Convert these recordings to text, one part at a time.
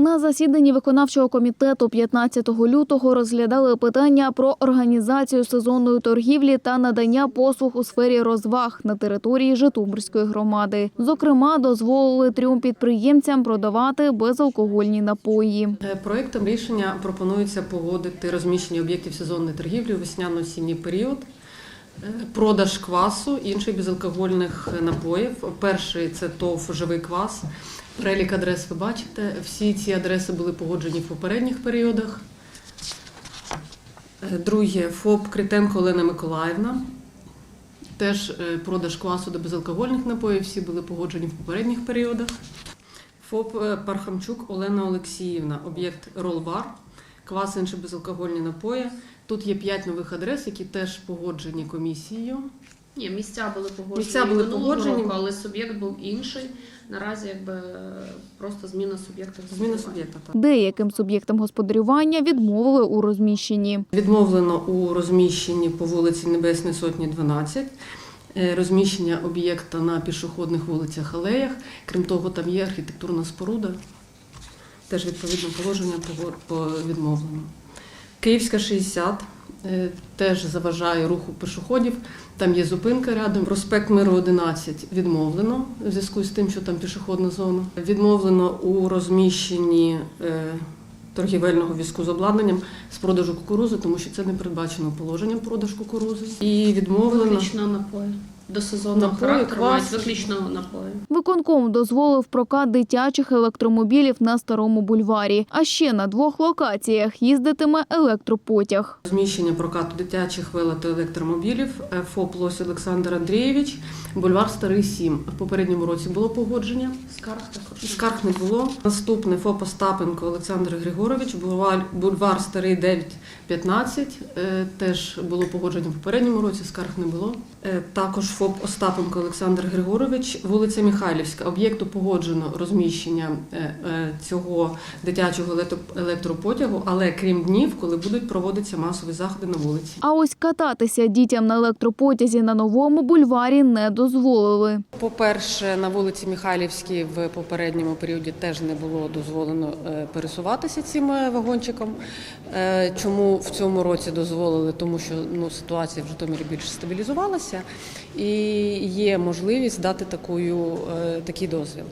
На засіданні виконавчого комітету 15 лютого розглядали питання про організацію сезонної торгівлі та надання послуг у сфері розваг на території Житомирської громади. Зокрема, дозволили трьом підприємцям продавати безалкогольні напої. Е, Проектом рішення пропонується погодити розміщення об'єктів сезонної торгівлі у весняно-осінній період, продаж квасу, інших безалкогольних напоїв. Перший це ТОВ Живий квас. Перелік адрес ви бачите. Всі ці адреси були погоджені в попередніх періодах. Е, Друге ФОП Критенко Олена Миколаївна. Теж е, продаж квасу до безалкогольних напоїв. Всі були погоджені в попередніх періодах. ФОП е, Пархамчук Олена Олексіївна, об'єкт Ролбар, квас інші безалкогольні напої. Тут є п'ять нових адрес, які теж погоджені комісією. Ні, місця були погоджені Місця були минулого погоджені. року, але суб'єкт був інший. Наразі якби просто зміна суб'єкта. Зміна суб'єкта. так. Деяким суб'єктам господарювання відмовили у розміщенні. Відмовлено у розміщенні по вулиці Небесної Сотні 12. е, Розміщення об'єкта на пішохідних вулицях алеях. Крім того, там є архітектурна споруда. Теж відповідно положення по- відмовлено. Київська 60 е, теж заважає руху пішоходів. Там є зупинка рядом. Проспект Миру 11 відмовлено в зв'язку з тим, що там пішохідна зона. Відмовлено у розміщенні е, торгівельного візку з обладнанням з продажу кукурузи, тому що це не передбачено положенням продаж кукурузи. І відмовлено напої. До сезонного Напої, характеру квас. мають виключно напої. Виконком дозволив прокат дитячих електромобілів на старому бульварі. А ще на двох локаціях їздитиме електропотяг. розміщення прокату дитячих вело та електромобілів. е, ФОП Лось Олександр Андрійович, бульвар Старий 7. В попередньому році було погодження. Скарг також. Скарг не було. Наступне ФОП Остапенко Олександр Григорович, бульвар, бульвар Старий 9-15. Е, Теж було погодження в попередньому році, скарг не було. Е, Також ФОП Остапенко Олександр Григорович, вулиця Михайлівська. Об'єкту погоджено розміщення е, е, цього дитячого електро- електропотягу, але крім днів, коли будуть проводитися масові заходи на вулиці. А ось кататися дітям на електропотязі на новому бульварі не дозволили. По-перше, на вулиці Михайлівській в попередньому періоді теж не було дозволено е, пересуватися цим вагончиком. Чому в цьому році дозволили? Тому що ну, ситуація в Житомирі більш стабілізувалася і є можливість дати такою, е, такий дозвіл.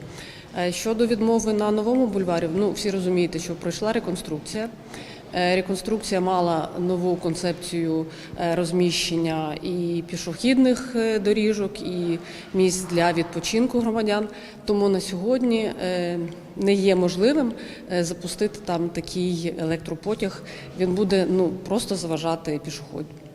Е, Щодо відмови на новому бульварі, ну всі розумієте, що пройшла реконструкція. Е, Реконструкція мала нову концепцію розміщення і пішохідних доріжок, і місць для відпочинку громадян. Тому на сьогодні не є можливим запустити там такий електропотяг. Він буде ну просто заважати пішоходів.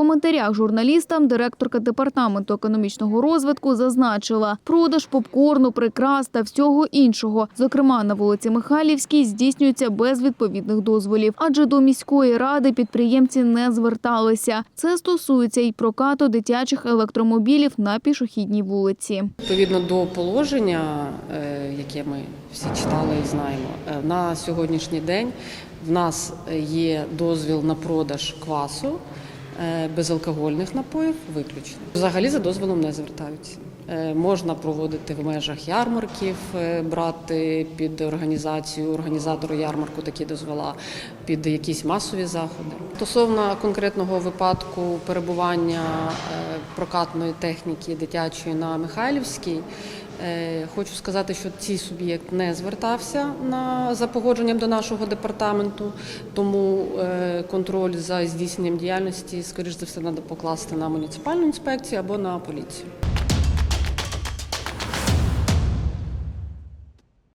Коментарях журналістам директорка департаменту економічного розвитку зазначила, продаж попкорну, прикрас та всього іншого, зокрема на вулиці Михайлівській, здійснюється без відповідних дозволів, адже до міської ради підприємці не зверталися. Це стосується й прокату дитячих електромобілів на пішохідній вулиці. Відповідно до положення, е, яке ми всі читали і знаємо, е, на сьогоднішній день в нас є дозвіл на продаж квасу. Е, Безалкогольних напоїв виключно. Взагалі за дозволом не звертаються. Е, Можна проводити в межах ярмарків, е, брати під організацію організатору ярмарку такі дозвола, під якісь масові заходи. Стосовно конкретного випадку перебування е, прокатної техніки дитячої на Михайлівській. Хочу сказати, що цей суб'єкт не звертався на за погодженням до нашого департаменту, тому контроль за здійсненням діяльності, скоріш за все, треба покласти на муніципальну інспекцію або на поліцію.